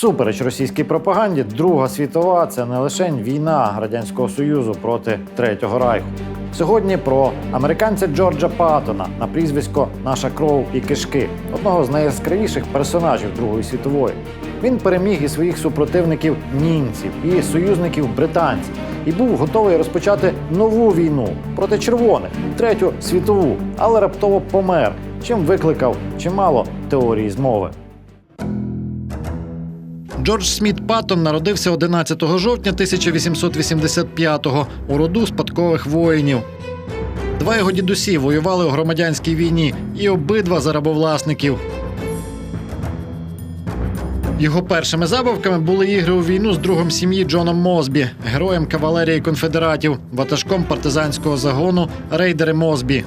Всупереч російській пропаганді, Друга світова це не лише війна радянського союзу проти третього райху. Сьогодні про американця Джорджа Паттона на прізвисько Наша кров і кишки, одного з найяскравіших персонажів Другої світової. Він переміг і своїх супротивників німців, і союзників британців, і був готовий розпочати нову війну проти червоних, третю світову, але раптово помер, чим викликав чимало теорій змови. Джордж Сміт Паттон народився 11 жовтня 1885-го у роду спадкових воїнів. Два його дідусі воювали у громадянській війні і обидва за рабовласників. Його першими забавками були ігри у війну з другом сім'ї Джоном Мозбі, героєм кавалерії конфедератів, ватажком партизанського загону Рейдери Мозбі.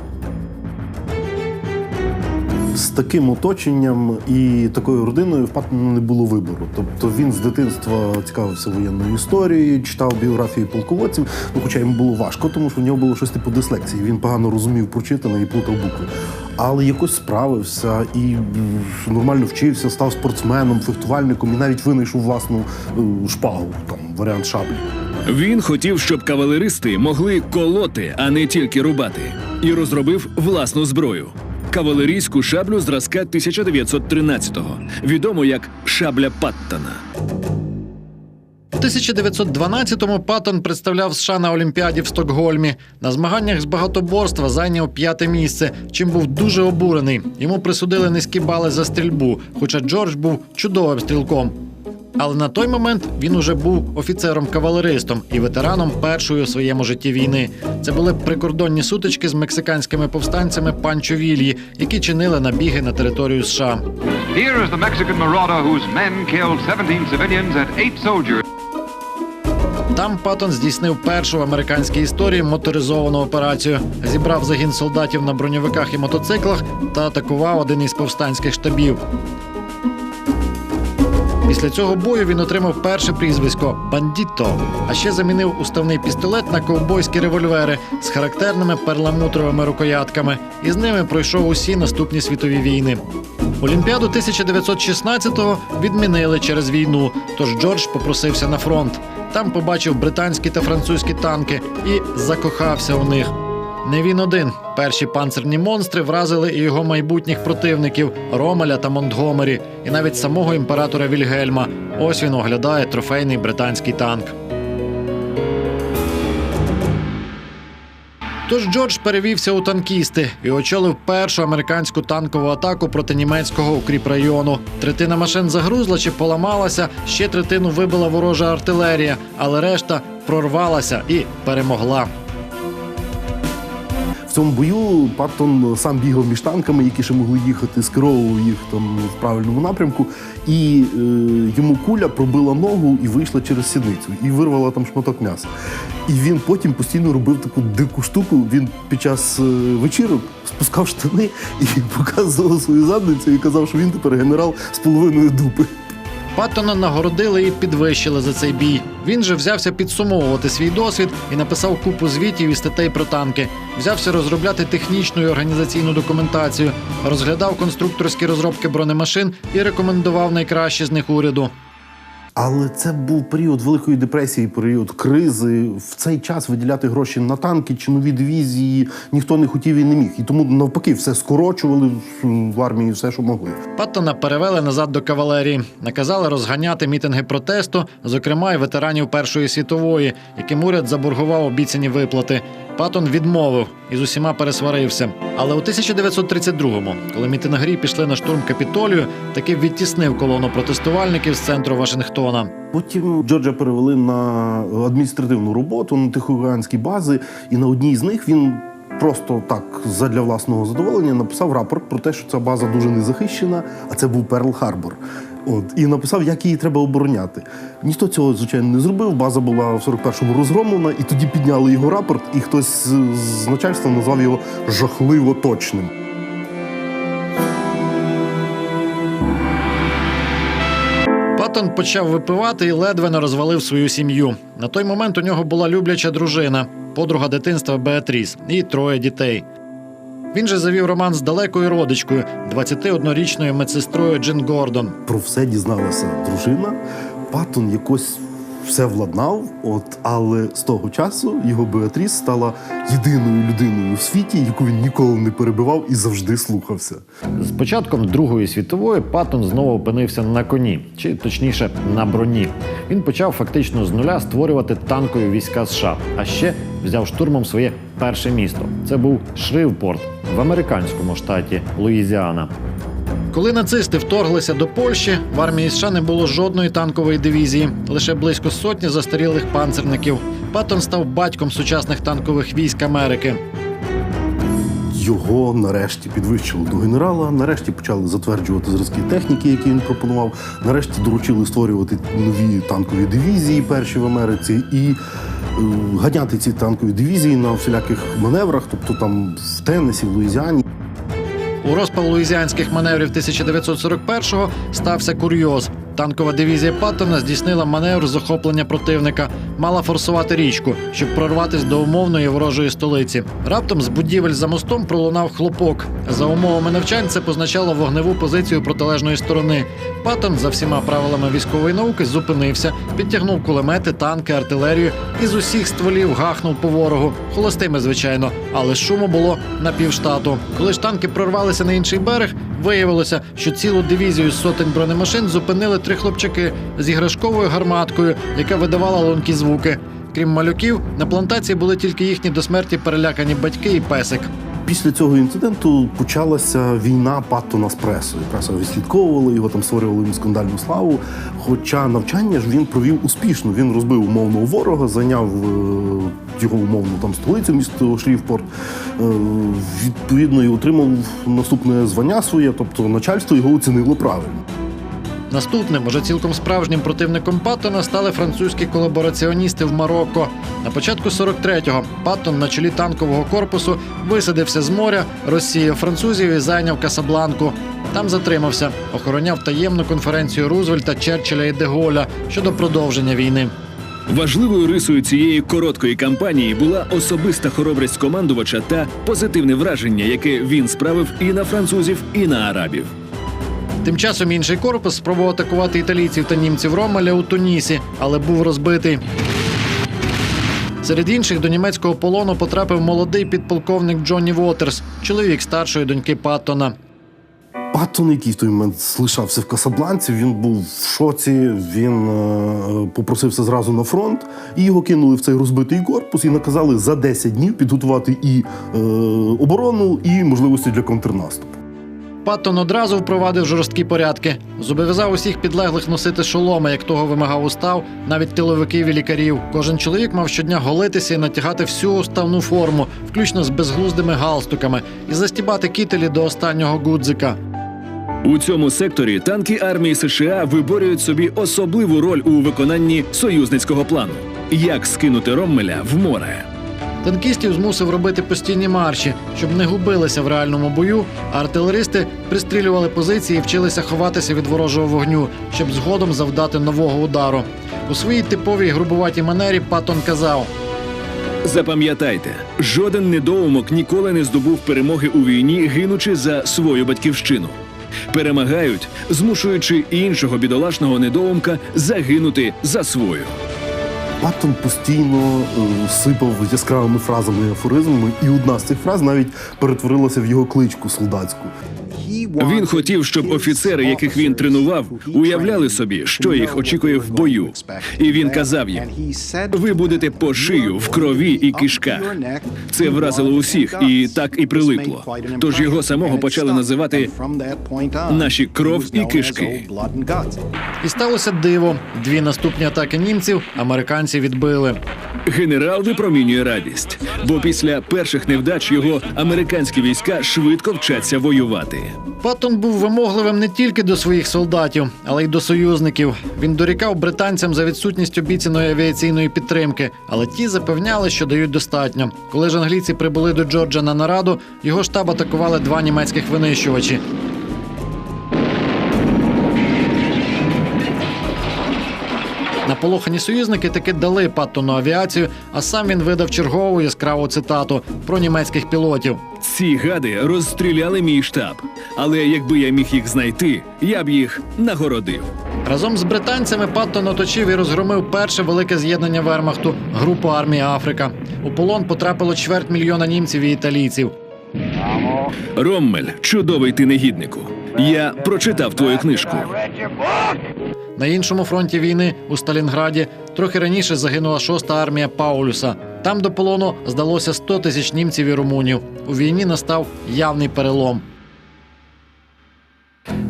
З таким оточенням і такою родиною в Паттона не було вибору. Тобто він з дитинства цікавився воєнною історією, читав біографії полководців. Ну, хоча йому було важко, тому що в нього було щось типу дислекції. Він погано розумів прочитане і плутав букви. Але якось справився і нормально вчився, став спортсменом, фехтувальником і навіть винайшов власну е, шпагу, там варіант шаблі. Він хотів, щоб кавалеристи могли колоти, а не тільки рубати, і розробив власну зброю. Кавалерійську шаблю зразка 1913-го, відому як шабля Паттона. У 1912-му Паттон представляв США на Олімпіаді в Стокгольмі. На змаганнях з багатоборства зайняв п'яте місце, чим був дуже обурений. Йому присудили низькі бали за стрільбу, хоча Джордж був чудовим стрілком. Але на той момент він уже був офіцером-кавалеристом і ветераном першої у своєму житті війни. Це були прикордонні сутички з мексиканськими повстанцями Панчо Вільї, які чинили набіги на територію США. Here is the Mexican marauder whose men killed 17 civilians and 8 soldiers. Там Паттон здійснив першу в американській історії моторизовану операцію. Зібрав загін солдатів на броньовиках і мотоциклах та атакував один із повстанських штабів. Після цього бою він отримав перше прізвисько Бандіто, а ще замінив уставний пістолет на ковбойські револьвери з характерними перламутровими рукоятками, і з ними пройшов усі наступні світові війни. Олімпіаду 1916-го відмінили через війну, тож Джордж попросився на фронт. Там побачив британські та французькі танки і закохався у них. Не він один. Перші панцирні монстри вразили і його майбутніх противників Ромеля та Монтгомері, і навіть самого імператора Вільгельма. Ось він оглядає трофейний британський танк. Тож Джордж перевівся у танкісти і очолив першу американську танкову атаку проти німецького укріпрайону. Третина машин загрузла чи поламалася, ще третину вибила ворожа артилерія, але решта прорвалася і перемогла. В цьому бою Паттон сам бігав між танками, які ще могли їхати, скеровував їх там в правильному напрямку. І е, йому куля пробила ногу і вийшла через сідницю, і вирвала там шматок м'яса. І він потім постійно робив таку дику штуку. Він під час е, вечірок спускав штани і показував свою задницю і казав, що він тепер генерал з половиною дупи. Паттона нагородили і підвищили за цей бій. Він же взявся підсумовувати свій досвід і написав купу звітів і статей про танки. Взявся розробляти технічну і організаційну документацію, розглядав конструкторські розробки бронемашин і рекомендував найкращі з них уряду. Але це був період Великої депресії, період кризи. В цей час виділяти гроші на танки чи нові дивізії ніхто не хотів і не міг. І тому навпаки все скорочували в армії все, що могли. Паттона перевели назад до кавалерії, наказали розганяти мітинги протесту, зокрема й ветеранів Першої світової, яким уряд заборгував обіцяні виплати. Паттон відмовив і з усіма пересварився. Але у 1932-му, коли мітингарі пішли на штурм капітолію, таки відтіснив колону протестувальників з центру Вашингтона. Потім Джорджа перевели на адміністративну роботу на тихоокеанські бази, і на одній з них він. Просто так, задля власного задоволення, написав рапорт про те, що ця база дуже незахищена, а це був Перл Харбор. От і написав, як її треба обороняти. Ніхто цього звичайно не зробив. База була в 41-му розгромлена, і тоді підняли його рапорт, і хтось з- начальства назвав його жахливо точним. Паттон почав випивати і ледве не розвалив свою сім'ю. На той момент у нього була любляча дружина, подруга дитинства Беатріс і троє дітей. Він же завів роман з далекою родичкою, 21-річною медсестрою Джин Гордон. Про все дізналася дружина. Паттон якось все владнав, от, але з того часу його Беатріс стала єдиною людиною в світі, яку він ніколи не перебивав і завжди слухався. З початком Другої світової Паттон знову опинився на коні, чи точніше на броні. Він почав фактично з нуля створювати танкові війська США, а ще взяв штурмом своє перше місто. Це був Шривпорт в американському штаті Луїзіана. Коли нацисти вторглися до Польщі, в армії США не було жодної танкової дивізії, лише близько сотні застарілих панцерників. Паттон став батьком сучасних танкових військ Америки. Його нарешті підвищили до генерала. Нарешті почали затверджувати зразки техніки, які він пропонував. Нарешті доручили створювати нові танкові дивізії, перші в Америці, і е, ганяти ці танкові дивізії на всіляких маневрах, тобто там в Теннесі, в Луїзіані. У розпал луїзіанських маневрів 1941-го стався курйоз. Танкова дивізія Паттона здійснила маневр захоплення противника, мала форсувати річку, щоб прорватися до умовної ворожої столиці. Раптом з будівель за мостом пролунав хлопок. За умовами навчань це позначало вогневу позицію протилежної сторони. Паттон за всіма правилами військової науки зупинився, підтягнув кулемети, танки, артилерію і з усіх стволів гахнув по ворогу. Холостими, звичайно, але шуму було на півштату. Коли ж танки прорвалися на інший берег, виявилося, що цілу дивізію з сотень бронемашин зупинили три хлопчаки з іграшковою гарматкою, яка видавала лункі звуки. Крім малюків, на плантації були тільки їхні до смерті перелякані батьки і песик. Після цього інциденту почалася війна Паттона з пресою. Преса відслідковувала його, там створювали йому скандальну славу. Хоча навчання ж він провів успішно. Він розбив умовного ворога, зайняв е, його умовну там столицю, місто Шрівпорт. Е, відповідно, і отримав наступне звання своє, тобто начальство його оцінило правильно. Наступним, уже цілком справжнім противником Паттона стали французькі колабораціоністи в Марокко. На початку 43-го Паттон на чолі танкового корпусу висадився з моря, розсіяв французів і зайняв Касабланку. Там затримався, охороняв таємну конференцію Рузвельта, Черчилля і Деголя щодо продовження війни. Важливою рисою цієї короткої кампанії була особиста хоробрість командувача та позитивне враження, яке він справив і на французів, і на арабів. Тим часом інший корпус спробував атакувати італійців та німців Ромеля у Тунісі, але був розбитий. Серед інших до німецького полону потрапив молодий підполковник Джонні Вотерс, чоловік старшої доньки Паттона. Паттон, який в той момент лишався в Касабланці, він був в шоці. Він е, попросився зразу на фронт, і його кинули в цей розбитий корпус і наказали за 10 днів підготувати і е, оборону, і можливості для контрнаступу. Паттон одразу впровадив жорсткі порядки, зобов'язав усіх підлеглих носити шоломи, як того вимагав устав, навіть тиловиків і лікарів. Кожен чоловік мав щодня голитися і натягати всю уставну форму, включно з безглуздими галстуками, і застібати кітелі до останнього гудзика. У цьому секторі танки армії США виборюють собі особливу роль у виконанні союзницького плану. Як скинути Роммеля в море? Танкістів змусив робити постійні марші, щоб не губилися в реальному бою, а артилеристи пристрілювали позиції і вчилися ховатися від ворожого вогню, щоб згодом завдати нового удару. У своїй типовій грубуватій манері Паттон казав: Запам'ятайте, жоден недоумок ніколи не здобув перемоги у війні, гинучи за свою батьківщину. Перемагають, змушуючи іншого бідолашного недоумка загинути за свою. Паттон постійно е, сипав яскравими фразами і афоризмами, і одна з цих фраз навіть перетворилася в його кличку солдатську. Він хотів, щоб офіцери, яких він тренував, уявляли собі, що їх очікує в бою. І він казав їм: ви будете по шию в крові і кишках. Це вразило усіх, і так і прилипло. Тож його самого почали називати наші кров і кишки. і сталося диво. Дві наступні атаки німців американці відбили. Генерал випромінює радість, бо після перших невдач його американські війська швидко вчаться воювати. Паттон був вимогливим не тільки до своїх солдатів, але й до союзників. Він дорікав британцям за відсутність обіцяної авіаційної підтримки, але ті запевняли, що дають достатньо. Коли ж англійці прибули до Джорджа на нараду, його штаб атакували два німецьких винищувачі. Наполохані союзники таки дали Паттону авіацію, а сам він видав чергову яскраву цитату про німецьких пілотів. Ці гади розстріляли мій штаб. Але якби я міг їх знайти, я б їх нагородив. Разом з британцями Паттон оточив і розгромив перше велике з'єднання Вермахту групу армії Африка. У полон потрапило чверть мільйона німців і італійців. Роммель, чудовий ти негіднику. Я прочитав твою книжку. На іншому фронті війни у Сталінграді трохи раніше загинула шоста армія Паулюса. Там до полону здалося 100 тисяч німців і румунів. У війні настав явний перелом.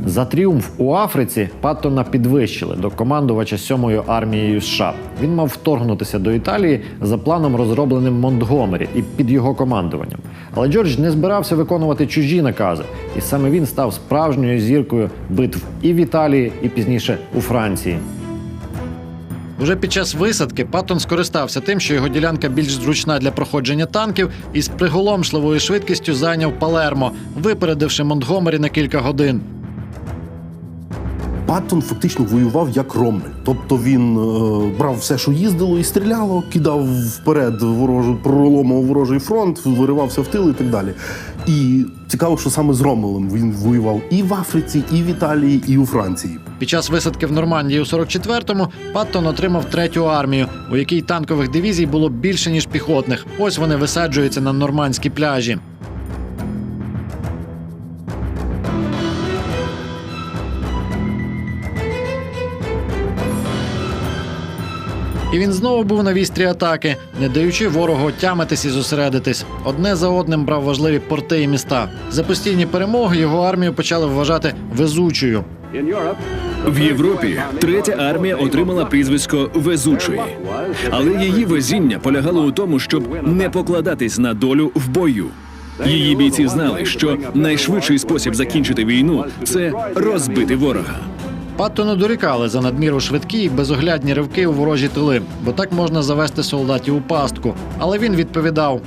За тріумф у Африці Паттона підвищили до командувача сьомою армією США. Він мав вторгнутися до Італії за планом, розробленим Монтгомері і під його командуванням. Але Джордж не збирався виконувати чужі накази, і саме він став справжньою зіркою битв і в Італії, і пізніше у Франції. Уже під час висадки Паттон скористався тим, що його ділянка більш зручна для проходження танків, і з приголомшливою швидкістю зайняв Палермо, випередивши Монтгомері на кілька годин. Паттон фактично воював як Роммель. Тобто він е, брав все, що їздило, і стріляло, кидав вперед ворожу, проломав ворожий фронт, виривався в тил і так далі. І цікаво, що саме з Роммелем він воював і в Африці, і в Італії, і у Франції. Під час висадки в Нормандії у 44-му Паттон отримав третю армію, у якій танкових дивізій було більше ніж піхотних. Ось вони висаджуються на нормандські пляжі. І він знову був на вістрі атаки, не даючи ворогу тямитись і зосередитись. Одне за одним брав важливі порти і міста. За постійні перемоги його армію почали вважати везучою. В Європі третя армія отримала прізвисько везучої, але її везіння полягало у тому, щоб не покладатись на долю в бою. Її бійці знали, що найшвидший спосіб закінчити війну це розбити ворога. Паттону дорікали за надміру швидкі і безоглядні ривки у ворожі тили, бо так можна завести солдатів у пастку. Але він відповідав: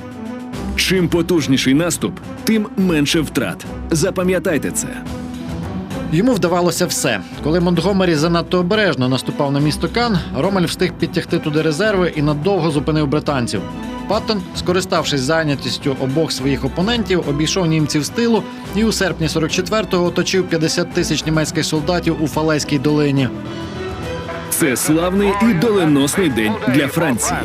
Чим потужніший наступ, тим менше втрат. Запам'ятайте це. йому вдавалося все. Коли Монтгомері занадто обережно наступав на місто Кан, Ромель встиг підтягти туди резерви і надовго зупинив британців. Паттон, скориставшись зайнятістю обох своїх опонентів, обійшов німців з тилу і у серпні 44-го оточив 50 тисяч німецьких солдатів у Фалейській долині. Це славний і доленосний день для Франції.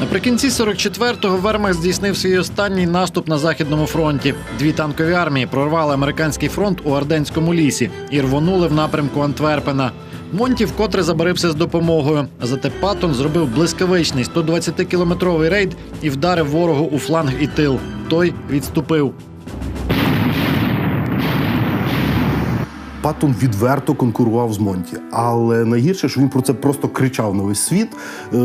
Наприкінці 44-го Вермах здійснив свій останній наступ на західному фронті. Дві танкові армії прорвали американський фронт у Арденському лісі і рвонули в напрямку Антверпена. Монті вкотре забарився з допомогою. Зате Паттон зробив блискавичний 120-кілометровий рейд і вдарив ворогу у фланг і тил. Той відступив. Паттон відверто конкурував з Монті. Але найгірше, що він про це просто кричав на весь світ. Е,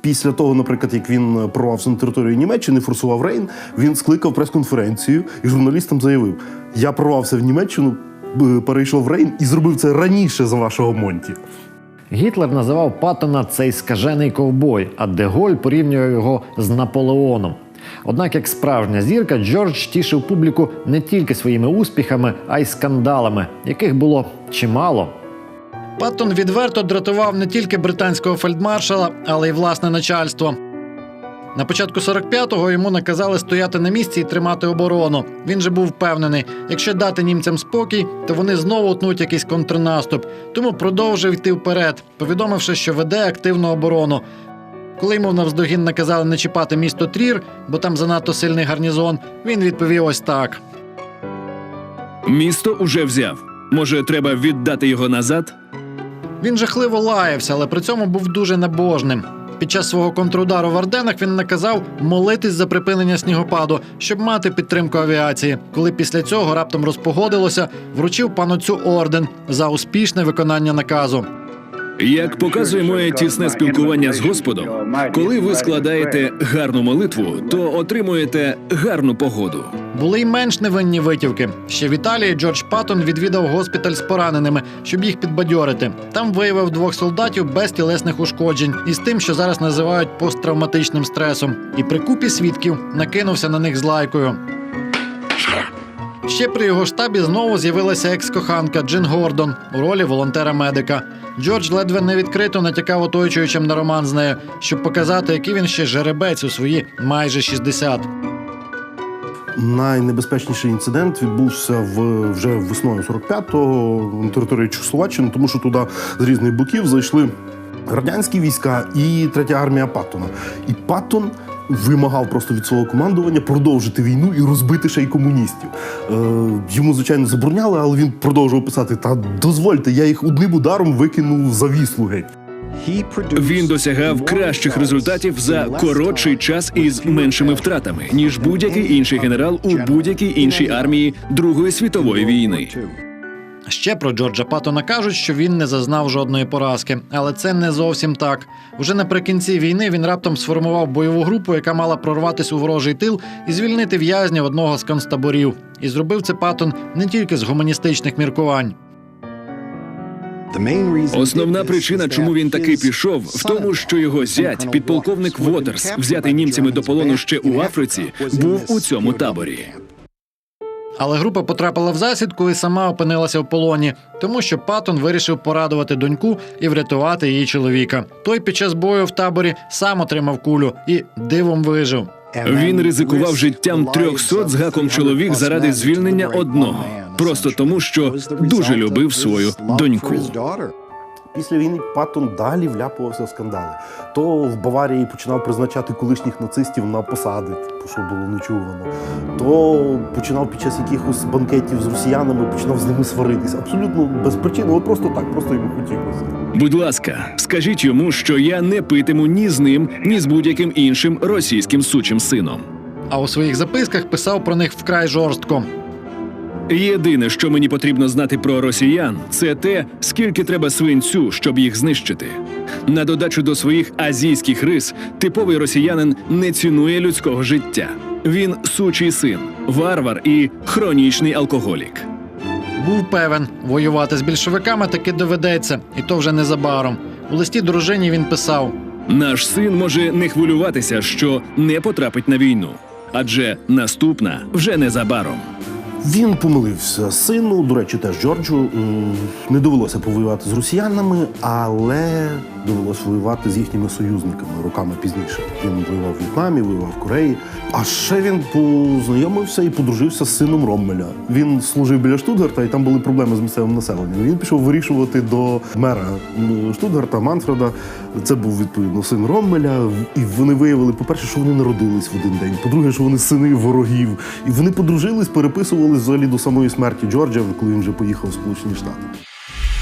Після того, наприклад, як він прорвався на територію Німеччини, форсував Рейн, він скликав прес-конференцію і журналістам заявив: Я прорвався в Німеччину, перейшов Рейн і зробив це раніше за вашого Монті. Гітлер називав Паттона цей скажений ковбой, а Деголь порівнює його з Наполеоном. Однак, як справжня зірка, Джордж тішив публіку не тільки своїми успіхами, а й скандалами, яких було чимало. Паттон відверто дратував не тільки британського фельдмаршала, але й власне начальство. На початку 45-го йому наказали стояти на місці і тримати оборону. Він же був впевнений, якщо дати німцям спокій, то вони знову утнуть якийсь контрнаступ. Тому продовжив йти вперед, повідомивши, що веде активну оборону. Коли йому навздогін наказали не чіпати місто Трір, бо там занадто сильний гарнізон, він відповів ось так. Місто уже взяв. Може, треба віддати його назад? Він жахливо лаявся, але при цьому був дуже набожним. Під час свого контрудару в Арденах він наказав молитись за припинення снігопаду, щоб мати підтримку авіації. Коли після цього раптом розпогодилося, вручив паноцю орден за успішне виконання наказу. Як показує моє тісне спілкування з Господом, коли ви складаєте гарну молитву, то отримуєте гарну погоду. Були й менш невинні витівки. Ще в Італії Джордж Паттон відвідав госпіталь з пораненими, щоб їх підбадьорити. Там виявив двох солдатів без тілесних ушкоджень і з тим, що зараз називають посттравматичним стресом. І при купі свідків накинувся на них з лайкою. Ще при його штабі знову з'явилася екс-коханка Джин Гордон у ролі волонтера-медика. Джордж ледве не відкрито натякав оточуючим на роман з нею, щоб показати, який він ще жеребець у свої майже 60. Найнебезпечніший інцидент відбувся в вже весною 45-го на території Чехословаччини, тому що туди з різних боків зайшли радянські війська і третя армія Паттона. І Паттон вимагав просто від свого командування продовжити війну і розбити ще й комуністів. Е, йому, звичайно, забороняли, але він продовжував писати: Та дозвольте, я їх одним ударом викинув за віслу геть. Він досягав кращих результатів за коротший час із меншими втратами, ніж будь-який інший генерал у будь-якій іншій армії Другої світової війни. Ще про Джорджа Паттона кажуть, що він не зазнав жодної поразки, але це не зовсім так. Уже наприкінці війни він раптом сформував бойову групу, яка мала прорватися у ворожий тил і звільнити в'язнів одного з концтаборів. І зробив це Паттон не тільки з гуманістичних міркувань. Основна причина, чому він таки пішов, в тому, що його зять, підполковник Вотерс, взятий німцями до полону ще у Африці, був у цьому таборі. Але група потрапила в засідку і сама опинилася в полоні, тому що Паттон вирішив порадувати доньку і врятувати її чоловіка. Той під час бою в таборі сам отримав кулю і дивом вижив. Він ризикував життям 300 з гаком чоловік заради звільнення одного, просто тому, що дуже любив свою доньку. Після війни Паттон далі вляпувався в скандали. То в Баварії починав призначати колишніх нацистів на посади, типу, що було нечувано. То починав під час якихось банкетів з росіянами, починав з ними сваритися. Абсолютно без причини, от просто так, просто йому хотілося. Будь ласка, скажіть йому, що я не питиму ні з ним, ні з будь-яким іншим російським сучим сином. А у своїх записках писав про них вкрай жорстко. Єдине, що мені потрібно знати про росіян, це те, скільки треба свинцю, щоб їх знищити. На додачу до своїх азійських рис, типовий росіянин не цінує людського життя. Він сучий син, варвар і хронічний алкоголік. Був певен, воювати з більшовиками таки доведеться, і то вже незабаром. У листі дружині він писав: Наш син може не хвилюватися, що не потрапить на війну, адже наступна вже незабаром. Він помилився сину. До речі, теж Джорджу не довелося повоювати з росіянами, але довелося воювати з їхніми союзниками роками пізніше. Він воював в В'єтнамі, воював в Кореї. А ще він познайомився і подружився з сином Роммеля. Він служив біля Штутгарта, і там були проблеми з місцевим населенням. Він пішов вирішувати до мера Штутгарта Манфреда. Це був відповідно син Роммеля. І вони виявили, по-перше, що вони народились в один день. По-друге, що вони сини ворогів. І вони подружились, переписувались взагалі до самої смерті Джорджа, коли він вже поїхав в Сполучені Штати.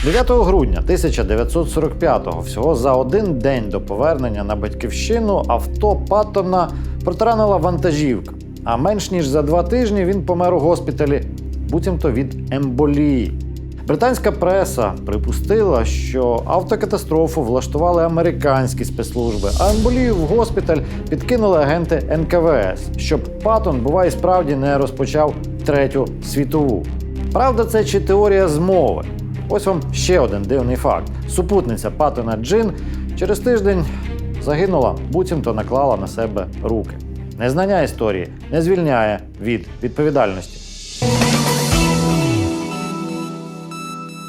9 грудня 1945-го, всього за один день до повернення на батьківщину, авто Паттона протаранила вантажівка. А менш ніж за два тижні він помер у госпіталі, буцімто від емболії. Британська преса припустила, що автокатастрофу влаштували американські спецслужби, а емболію в госпіталь підкинули агенти НКВС, щоб Паттон, буває, справді не розпочав третю світову. Правда, це чи теорія змови? Ось вам ще один дивний факт: супутниця Паттона Джин через тиждень загинула, буцімто наклала на себе руки. Незнання історії не звільняє від відповідальності.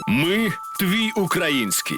Ми твій український.